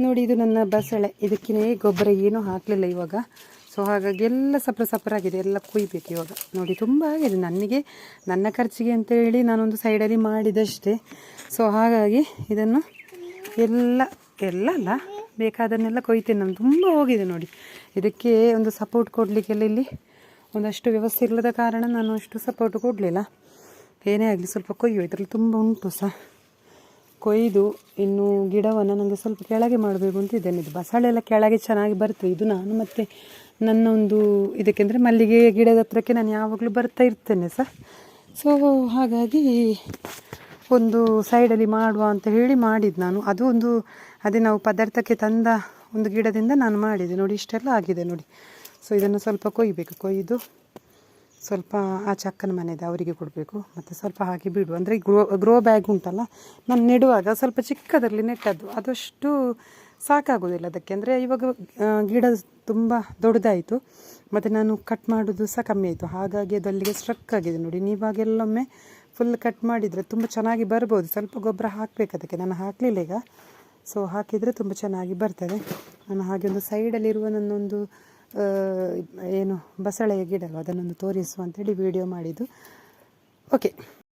ನೋಡಿ, ಇದು ನನ್ನ ಬಸಳೆ. ಇದಕ್ಕೆ ಗೊಬ್ಬರ ಏನೂ ಹಾಕಲಿಲ್ಲ ಇವಾಗ. ಸೊ ಹಾಗಾಗಿ ಎಲ್ಲ ಸಪ್ರ ಸಪ್ರಾಗಿದೆ. ಎಲ್ಲ ಕುಯ್ಬೇಕು ಇವಾಗ. ನೋಡಿ, ತುಂಬ ಆಗಿದೆ. ನನಗೆ, ನನ್ನ ಖರ್ಚಿಗೆ ಅಂತ ಹೇಳಿ ನಾನೊಂದು ಸೈಡಲ್ಲಿ ಮಾಡಿದಷ್ಟೇ. ಸೊ ಹಾಗಾಗಿ ಇದನ್ನು ಎಲ್ಲ ಎಲ್ಲ ಅಲ್ಲ, ಬೇಕಾದನ್ನೆಲ್ಲ ಕೊಯ್ತೇನೆ. ನಾನು ತುಂಬ ಹೋಗಿದೆ ನೋಡಿ. ಇದಕ್ಕೆ ಒಂದು ಸಪೋರ್ಟ್ ಕೊಡಲಿಕ್ಕೆಲ್ಲ ಇಲ್ಲಿ ಒಂದಷ್ಟು ವ್ಯವಸ್ಥೆ ಇಲ್ಲದ ಕಾರಣ ನಾನು ಅಷ್ಟು ಸಪೋರ್ಟ್ ಕೊಡಲಿಲ್ಲ. ಏನೇ ಆಗಲಿ ಸ್ವಲ್ಪ ಕೊಯ್ಯೋ. ಇದರಲ್ಲಿ ತುಂಬ ಉಂಟು ಸಹ. ಕೊಯ್ದು ಇನ್ನು ಗಿಡವನ್ನು ನನಗೆ ಸ್ವಲ್ಪ ಕೆಳಗೆ ಮಾಡಬೇಕು ಅಂತ ಇದ್ದೇನೆ. ಇದು ಬಸಳೆ ಎಲ್ಲ ಕೆಳಗೆ ಚೆನ್ನಾಗಿ ಬರ್ತದೆ. ಇದು ನಾನು ಮತ್ತು ನನ್ನ ಒಂದು ಇದಕ್ಕೆಂದರೆ ಮಲ್ಲಿಗೆ ಗಿಡದ ಹತ್ರಕ್ಕೆ ನಾನು ಯಾವಾಗಲೂ ಬರ್ತಾ ಇರ್ತೇನೆ ಸರ್. ಸೊ ಹಾಗಾಗಿ ಒಂದು ಸೈಡಲ್ಲಿ ಮಾಡುವ ಅಂತ ಹೇಳಿ ಮಾಡಿದ್ದು ನಾನು. ಅದು ಒಂದು, ಅದೇ ನಾವು ಪದಾರ್ಥಕ್ಕೆ ತಂದ ಒಂದು ಗಿಡದಿಂದ ನಾನು ಮಾಡಿದೆ ನೋಡಿ, ಇಷ್ಟೆಲ್ಲ ಆಗಿದೆ ನೋಡಿ. ಸೊ ಇದನ್ನು ಸ್ವಲ್ಪ ಕೊಯ್ಬೇಕು. ಕೊಯ್ದು ಸ್ವಲ್ಪ ಆ ಚಕ್ಕನ ಮನೆಯದ ಅವರಿಗೆ ಕೊಡಬೇಕು. ಮತ್ತು ಸ್ವಲ್ಪ ಹಾಕಿ ಬಿಡು. ಅಂದರೆ ಗ್ರೋ ಗ್ರೋ ಬ್ಯಾಗ್ ಉಂಟಲ್ಲ, ನಾನು ನೆಡುವಾಗ ಸ್ವಲ್ಪ ಚಿಕ್ಕದರಲ್ಲಿ ನೆಟ್ಟದ್ದು. ಅದಷ್ಟು ಸಾಕಾಗೋದಿಲ್ಲ ಅದಕ್ಕೆ. ಅಂದರೆ ಇವಾಗ ಗಿಡ ತುಂಬ ದೊಡ್ಡದಾಯಿತು. ಮತ್ತು ನಾನು ಕಟ್ ಮಾಡೋದು ಸಹ ಕಮ್ಮಿ ಆಯಿತು. ಹಾಗಾಗಿ ಅದು ಅಲ್ಲಿಗೆ ಸ್ಟ್ರಕ್ ಆಗಿದೆ ನೋಡಿ. ನೀವಾಗೆಲ್ಲೊಮ್ಮೆ ಫುಲ್ ಕಟ್ ಮಾಡಿದರೆ ತುಂಬ ಚೆನ್ನಾಗಿ ಬರ್ಬೋದು. ಸ್ವಲ್ಪ ಗೊಬ್ಬರ ಹಾಕಬೇಕು ಅದಕ್ಕೆ. ನಾನು ಹಾಕಲಿಲ್ಲ ಈಗ. ಸೊ ಹಾಕಿದರೆ ತುಂಬ ಚೆನ್ನಾಗಿ ಬರ್ತದೆ. ನಾನು ಹಾಗೆ ಒಂದು ಸೈಡಲ್ಲಿರುವ ನನ್ನೊಂದು ಏನು ಬಸಳೆಯ ಗಿಡ ಅದನ್ನೊಂದು ತೋರಿಸುವ ಅಂತೇಳಿ ವಿಡಿಯೋ ಮಾಡಿದ್ದು. ಓಕೆ